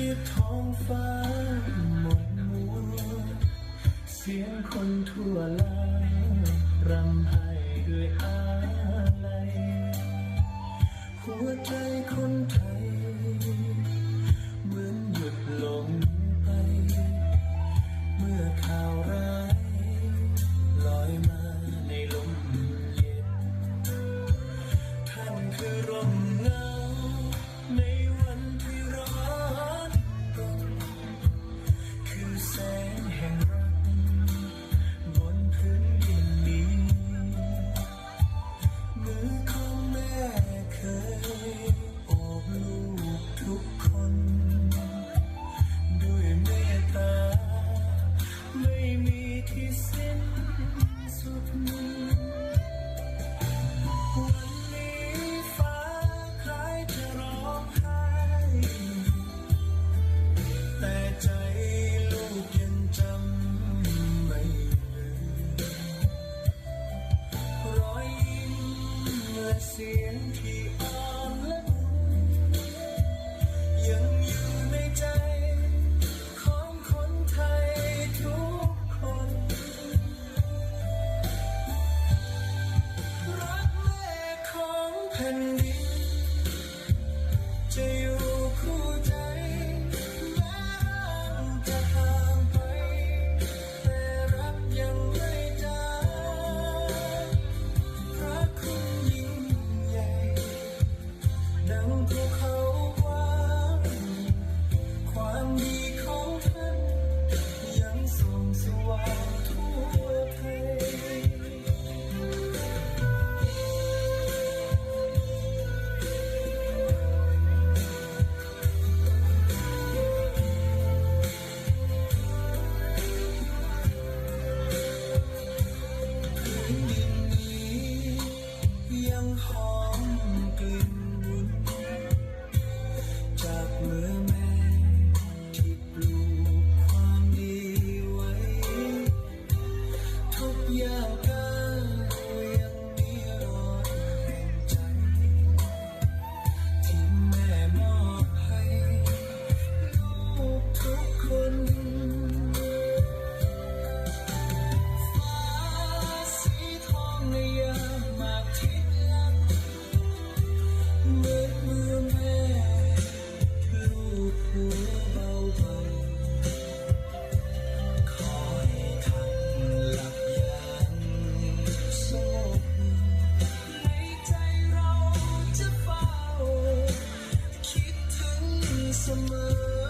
ที่ท้องฟ้าหมดมัวเสียงคนทั่วลารำไห้ด้วยอาลัยหัวใจคนไทย มกลิ่นจากเมือง summer.